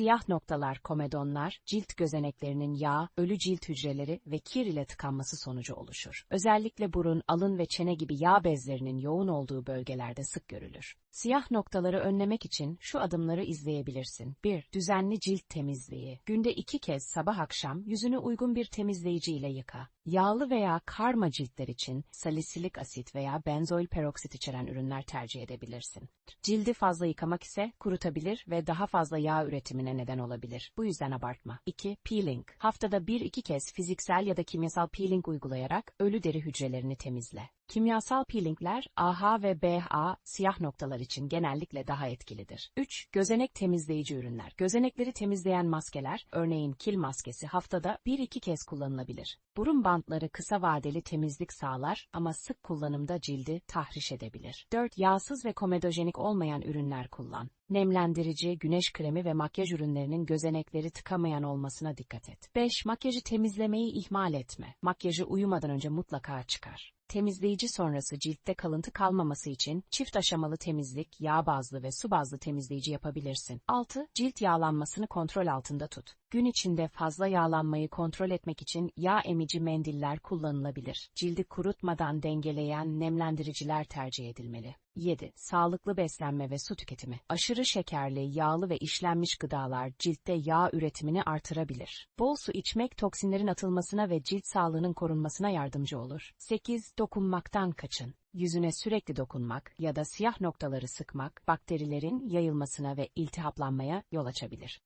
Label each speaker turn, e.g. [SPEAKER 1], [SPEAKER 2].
[SPEAKER 1] Siyah noktalar komedonlar, cilt gözeneklerinin yağ, ölü cilt hücreleri ve kir ile tıkanması sonucu oluşur. Özellikle burun, alın ve çene gibi yağ bezlerinin yoğun olduğu bölgelerde sık görülür. Siyah noktaları önlemek için şu adımları izleyebilirsin. 1. Düzenli cilt temizliği. Günde iki kez sabah akşam yüzünü uygun bir temizleyici ile yıka. Yağlı veya karma ciltler için salisilik asit veya benzoil peroksit içeren ürünler tercih edebilirsin. Cildi fazla yıkamak ise kurutabilir ve daha fazla yağ üretimine neden olabilir. Bu yüzden abartma. 2. Peeling. Haftada bir iki kez fiziksel ya da kimyasal peeling uygulayarak ölü deri hücrelerini temizle. Kimyasal peelingler AHA ve BHA siyah noktalar için genellikle daha etkilidir. 3. Gözenek temizleyici ürünler. Gözenekleri temizleyen maskeler, örneğin kil maskesi haftada 1-2 kez kullanılabilir. Burun bantları kısa vadeli temizlik sağlar ama sık kullanımda cildi tahriş edebilir. 4. Yağsız ve komedojenik olmayan ürünler kullan. Nemlendirici, güneş kremi ve makyaj ürünlerinin gözenekleri tıkamayan olmasına dikkat et. 5. Makyajı temizlemeyi ihmal etme. Makyajı uyumadan önce mutlaka çıkar. Temizleyici sonrası ciltte kalıntı kalmaması için çift aşamalı temizlik, yağ bazlı ve su bazlı temizleyici yapabilirsin. 6. Cilt yağlanmasını kontrol altında tut. Gün içinde fazla yağlanmayı kontrol etmek için yağ emici mendiller kullanılabilir. Cildi kurutmadan dengeleyen nemlendiriciler tercih edilmeli. 7. Sağlıklı beslenme ve su tüketimi. Aşırı şekerli, yağlı ve işlenmiş gıdalar ciltte yağ üretimini artırabilir. Bol su içmek toksinlerin atılmasına ve cilt sağlığının korunmasına yardımcı olur. 8. Dokunmaktan kaçın. Yüzüne sürekli dokunmak ya da siyah noktaları sıkmak bakterilerin yayılmasına ve iltihaplanmaya yol açabilir.